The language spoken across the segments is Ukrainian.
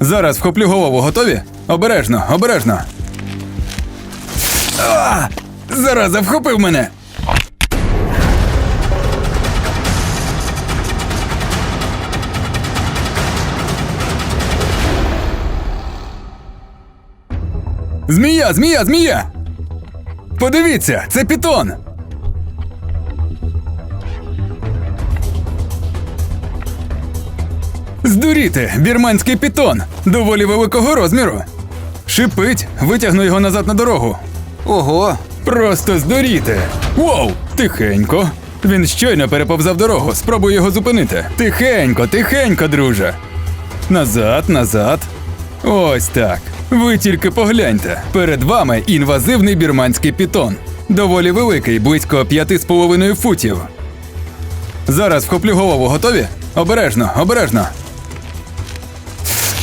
Зараз вхоплю голову, готові? Обережно, обережно. А! Зараза, вхопив мене. Змія, змія, змія! Подивіться, це пітон! Здуріти, бірманський пітон, доволі великого розміру. Шипить, витягну його назад на дорогу. Ого, Просто здуріти. Воу! Тихенько. Він щойно переповзав дорогу. Спробуй його зупинити. Тихенько, тихенько, друже. Назад, назад. Ось так. Ви тільки погляньте. Перед вами інвазивний бірманський пітон. Доволі великий, близько 5,5 футів. Зараз вхоплю голову, готові? Обережно, обережно.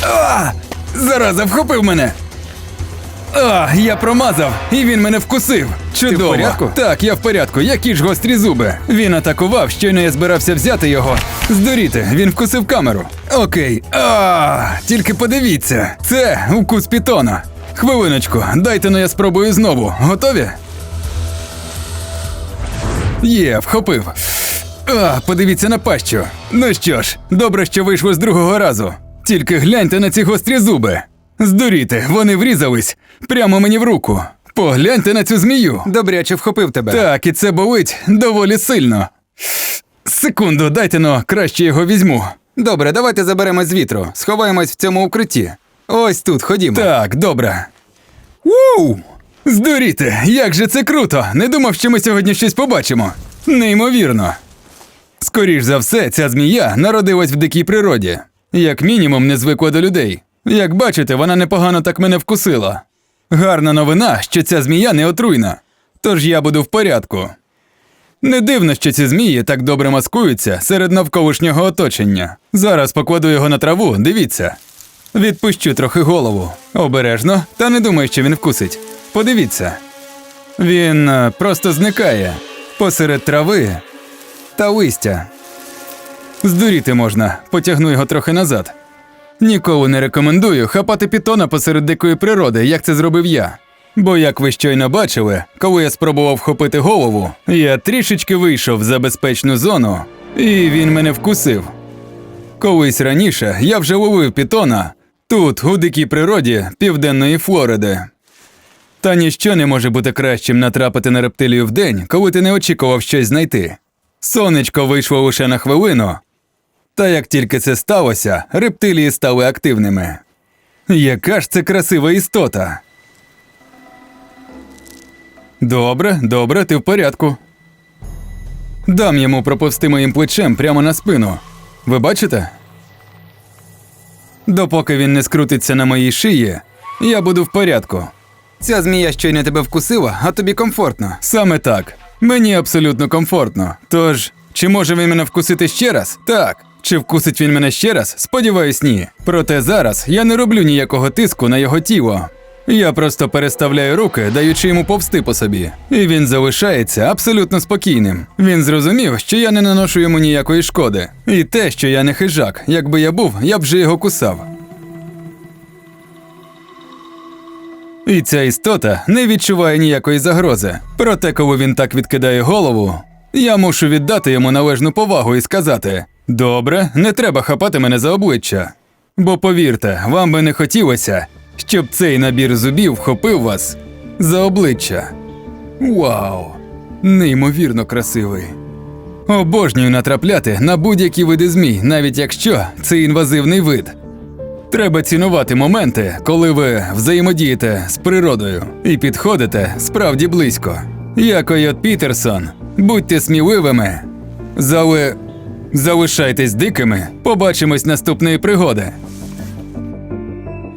А! Зараза, вхопив мене! А, я промазав, і він мене вкусив. Чудово. порядку? Так, я в порядку. Які ж гострі зуби. Він атакував, щойно я збирався взяти його. Здуріти, він вкусив камеру. Окей. А, тільки подивіться. Це укус пітона. Хвилиночку, дайте но я спробую знову. Готові? Є, вхопив. А, подивіться на пащу. Ну що ж, добре, що вийшло з другого разу. Тільки гляньте на ці гострі зуби. Здуріти, вони врізались прямо мені в руку. Погляньте на цю змію. добряче вхопив тебе. Так, і це болить доволі сильно. Секунду, дайте но, краще його візьму. Добре, давайте заберемось з вітру. Сховаємось в цьому укритті. Ось тут, ходімо. Так, добре. Вуу! Здуріти, як же це круто! Не думав, що ми сьогодні щось побачимо. Неймовірно. Скоріш за все, ця змія народилась в дикій природі. Як мінімум, не звикла до людей. Як бачите, вона непогано так мене вкусила. Гарна новина, що ця змія не отруйна. Тож я буду в порядку. Не дивно, що ці змії так добре маскуються серед навколишнього оточення. Зараз покладу його на траву, дивіться. Відпущу трохи голову. Обережно, та не думаю, що він вкусить. Подивіться. Він е, просто зникає посеред трави та листя. Здуріти можна, потягну його трохи назад. Ніколи не рекомендую хапати пітона посеред дикої природи, як це зробив я. Бо, як ви щойно бачили, коли я спробував вхопити голову, я трішечки вийшов за безпечну зону, і він мене вкусив. Колись раніше я вже ловив пітона тут, у дикій природі південної Флориди. Та ніщо не може бути кращим натрапити на рептилію вдень, коли ти не очікував щось знайти. Сонечко вийшло лише на хвилину. Та як тільки це сталося, рептилії стали активними. Яка ж це красива істота. Добре, добре, ти в порядку. Дам йому проповсти моїм плечем прямо на спину. Ви бачите? Допоки він не скрутиться на моїй шиї, я буду в порядку. Ця змія щойно тебе вкусила, а тобі комфортно. Саме так. Мені абсолютно комфортно. Тож, чи може він мене вкусити ще раз? Так. Чи вкусить він мене ще раз? Сподіваюсь, ні. Проте зараз я не роблю ніякого тиску на його тіло. Я просто переставляю руки, даючи йому повсти по собі. І він залишається абсолютно спокійним. Він зрозумів, що я не наношу йому ніякої шкоди. І те, що я не хижак. Якби я був, я б вже його кусав. І ця істота не відчуває ніякої загрози. Проте, коли він так відкидає голову, я мушу віддати йому належну повагу і сказати: Добре, не треба хапати мене за обличчя. Бо повірте, вам би не хотілося, щоб цей набір зубів вхопив вас за обличчя. Вау! Неймовірно красивий. Обожнюю натрапляти на будь-які види змій, навіть якщо це інвазивний вид. Треба цінувати моменти, коли ви взаємодієте з природою і підходите справді близько. Я Койот Пітерсон. Будьте сміливими. Зали... Залишайтесь дикими. Побачимось наступної пригоди.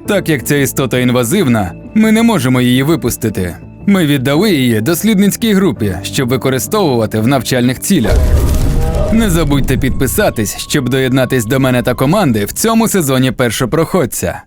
Так як ця істота інвазивна, ми не можемо її випустити. Ми віддали її дослідницькій групі, щоб використовувати в навчальних цілях. Не забудьте підписатись, щоб доєднатись до мене та команди в цьому сезоні першопроходця.